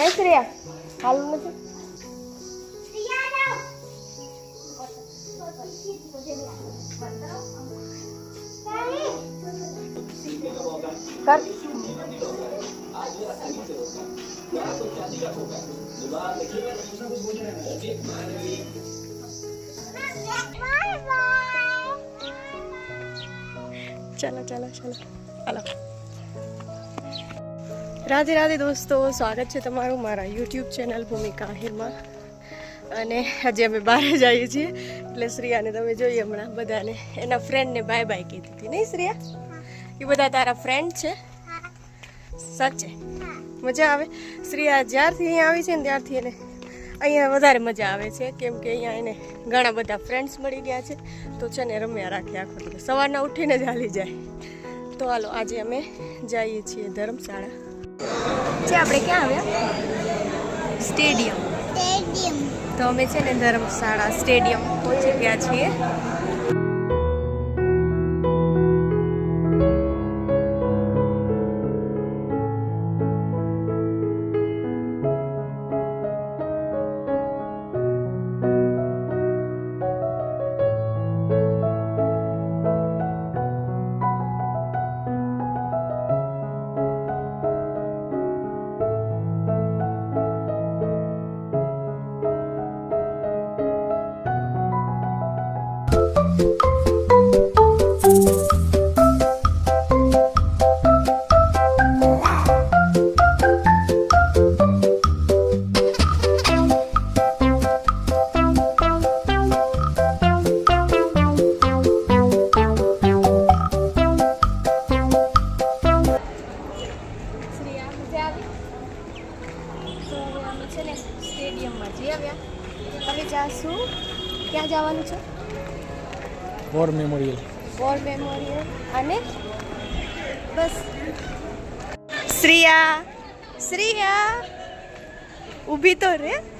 હે શ્રેયા હાલું નથી કર ચાલો ચાલો ચાલો હાલો રાધે રાધે દોસ્તો, સ્વાગત છે તમારું મારા યુટ્યુબ ચેનલ ભૂમિકા આહિરમાં. અને આજે અમે બહાર જઈએ છીએ. એટલે શ્રિયાને તમે જોઈએ હમણાં બધાને. એના ફ્રેન્ડને બાય બાય કીધી હતી. નહીં શ્રિયા? એ બધા તારા ફ્રેન્ડ છે? સાચે? મજા આવે? શ્રિયા જ્યારથી અહીંયા આવી છે ને ત્યારથી એને અહીંયા વધારે મજા આવે છે. કેમ કે અહીંયા એને ઘણા બધા ફ્રેન્ડ્સ મળી ગયા છે. તો છે ને રમ્યા રાખે આખો સવારના ઉઠીને જ હાલી જાય. તો હાલો, આજે અમે જઈએ છીએ ધર્મશાળા. છે આપણે ક્યાં આવ્યા? સ્ટેડિયમ. તો અમે છે ને ધર્મશાળા સ્ટેડિયમ પહોંચી ગયા છીએ. છે ને સ્ટેડિયમમાં. જઈ આવ્યા. હવે જાશું. ક્યાં જવાનું છે? વોર મેમોરિયલ વોર મેમોરિયલ અને બસ. શ્રીયા. શ્રીયા. ઊભી તો રે.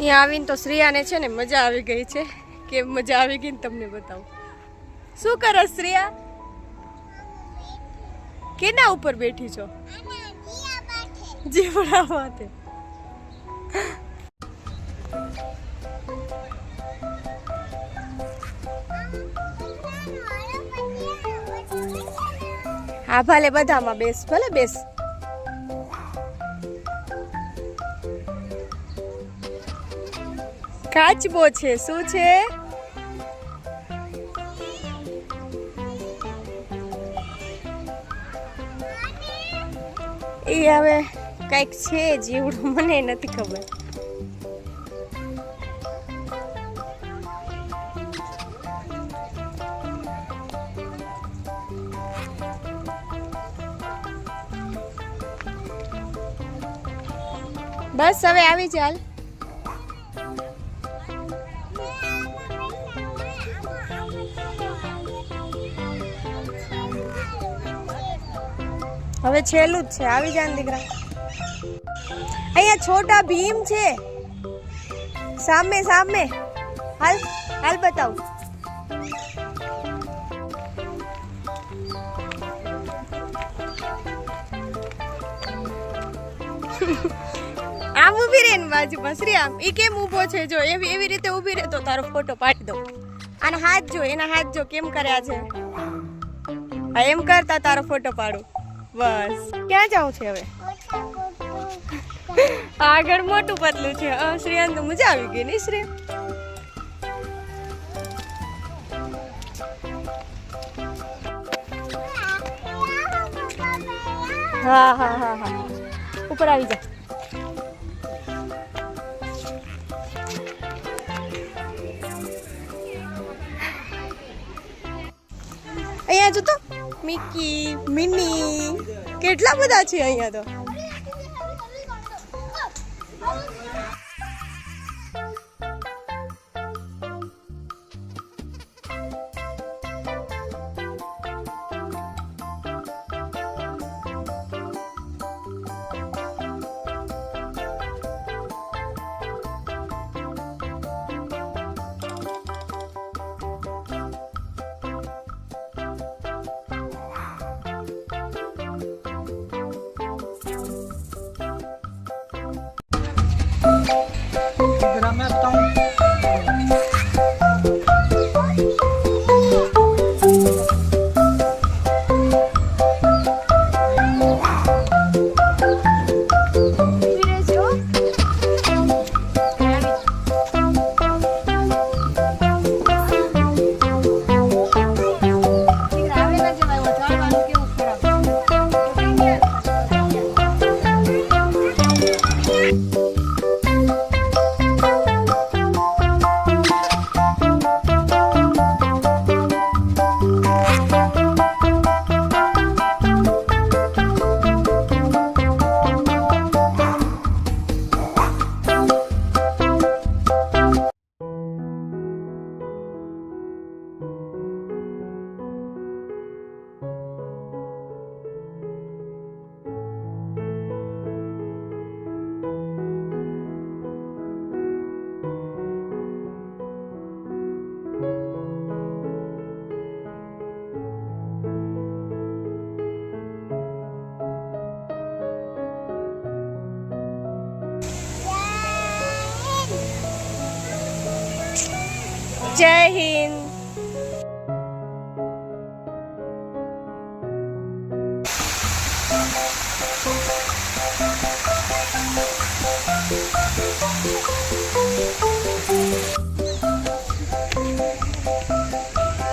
ત્યાં આવીને તો શ્રેયાને છે ને મજા આવી ગઈ છે. કે મજા આવી ગઈ ને તમને બતાવું. શું કરો શ્રેયા? કેના ઉપર બેઠી છો? જીવડા માથે હા, ભલે બધામાં બેસ, ભલે બેસ. કાચબો છે. શું છે? એ હવે કંઈક છે જીવડું મને નથી ખબર. બસ હવે આવી ચાલ હવે છેલ્લું જ છે. આવી જાય દીકરા. અહીંયા છોટા ભીમ છે. સામે સામે. હાલ હાલ બતાવું. આમ ઊભી રહે ને બાજુમાં શ્રી આમ. એ કેમ ઊભો છે? જો, એવી એવી રીતે ઊભી રહે તો તારો ફોટો પાડી દઉં. અને હાથ જો, એના હાથ જો કેમ કર્યા છે? એમ કરતા તારો ફોટો પાડું. બસ. ક્યાં જાઉં છે હવે? આગળ મોટું પતલું છે. શ્રેયાને તો મજા આવી ગઈ નહીં શ્રી? હા હા હા હા. ઉપર આવી જા. અહીંયા જો તો. મિકી મિની કેટલા બધા છે અહીંયા તો? Vou virar minha. જય હિન્દ.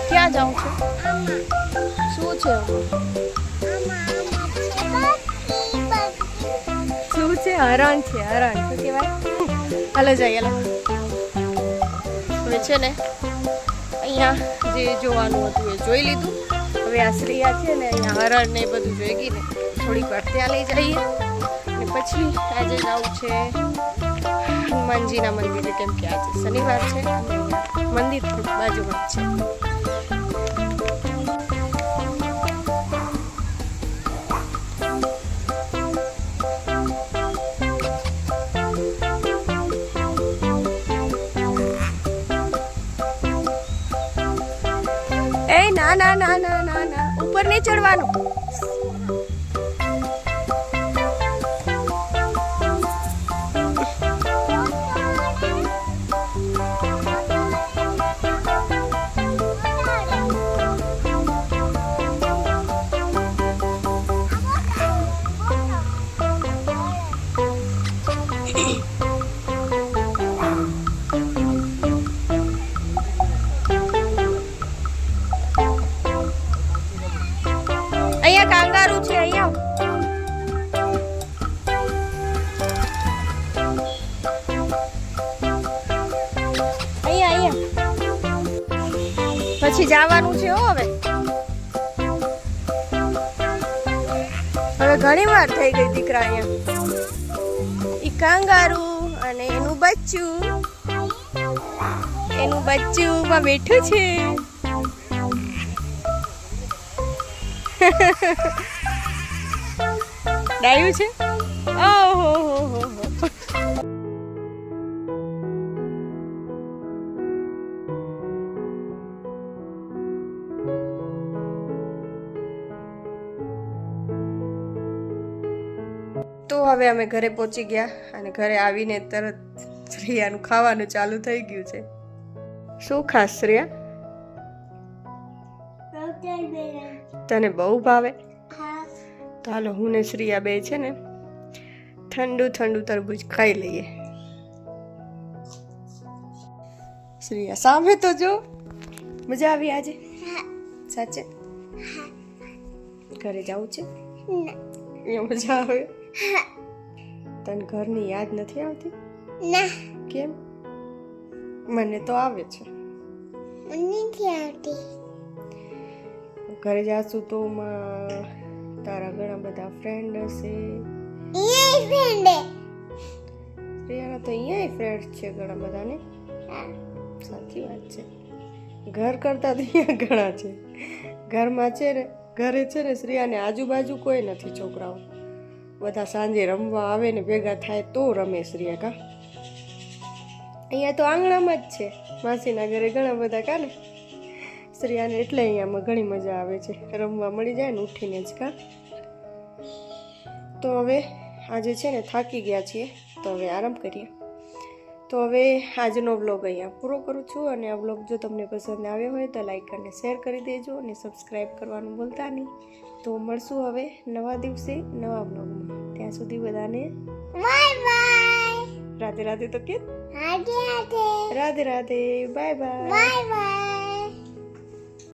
ક્યાં જાઉં છું? શું છે? શું છે? હરણ છે, હરણ. શું કહેવાય? હલો જઈએ, હલો. છે ને અહીંયા જે જોવાનું હતું એ જોઈ લીધું. હવે આ શ્રેયા છે ને અહીંયા હરણ ને બધું જોઈ ગઈ થોડીક વાર ત્યાં લઈ જઈએ. અને પછી આજે જવું છે હનુમાનજીના મંદિરે, કેમ કે આજે શનિવાર છે. મંદિર બાજુમાં છે. એ ના ના ના ના ના ઉપર નહીં ચડવાનું. પછી જવાનું છે હો હવે. હવે ઘણી વાર થઈ ગઈ દીકરા અહીંયા. ઈ કાંગારું અને એનું બચ્ચું. એનું બચ્ચું માં બેઠું છે. ડાયું છે? ઓહો, હો હો હો. તો હવે અમે ઘરે પહોંચી ગયા અને ઘરે આવીને તરત શ્રેયાનું ખાવાનું ચાલુ થઈ ગયું છે. શું ખાસ શ્રેયા? તને બહુ ભાવે? તો હાલો હું ને શ્રેયા બે છે ને ઠંડુ ઠંડુ તરબૂચ ખાઈ લઈએ. શ્રેયા સામે તો જો મજા આવી આજે? સાચે? ઘરે જવું છે? એ મજા આવે? તને ઘરની યાદ નથી આવતી? ના. કેમ? મને તો આવે છે. નથી આવતી. ઘરે જાશું તો તારા ઘણા બધા ફ્રેન્ડ હશે. ફ્રેન્ડ પ્રિયાના તો અહીંયા ફ્રેન્ડ છે ઘણા બધાને. સાચી વાત છે. ઘર કરતા તો અહીંયા ઘણા છે. ઘરમાં છે ને ઘરે છે ને શ્રેયાને આજુબાજુ કોઈ નથી છોકરાઓ. બધા સાંજે રમવા આવે ને ભેગા થાય તો રમે શ્રેયા કા અહીંયા તો આંગણામાં જ છે. માસીના ઘરે ઘણા બધા કા ને? શ્રીયાને એટલે અહીંયામાં ઘણી મજા આવે છે. રમવા મળી જાય ને ઉઠીને જ કા. તો હવે આજે છે ને થાકી ગયા છીએ. તો હવે આરામ કરીએ. તો હવે આજનો વ્લોગ અહીંયા પૂરો કરું છું અને આ વ્લોગ જો તમને પસંદ આવ્યો હોય તો લાઈક અને શેર કરી દેજો અને સબસ્ક્રાઈબ કરવાનું ભૂલતા નહીં. તો મળશું હવે નવા દિવસે નવા વ્લોગમાં ત્યાં સુધી બધાને રાધે રાધે તો કે Radhe Radhe. Bye bye bye bye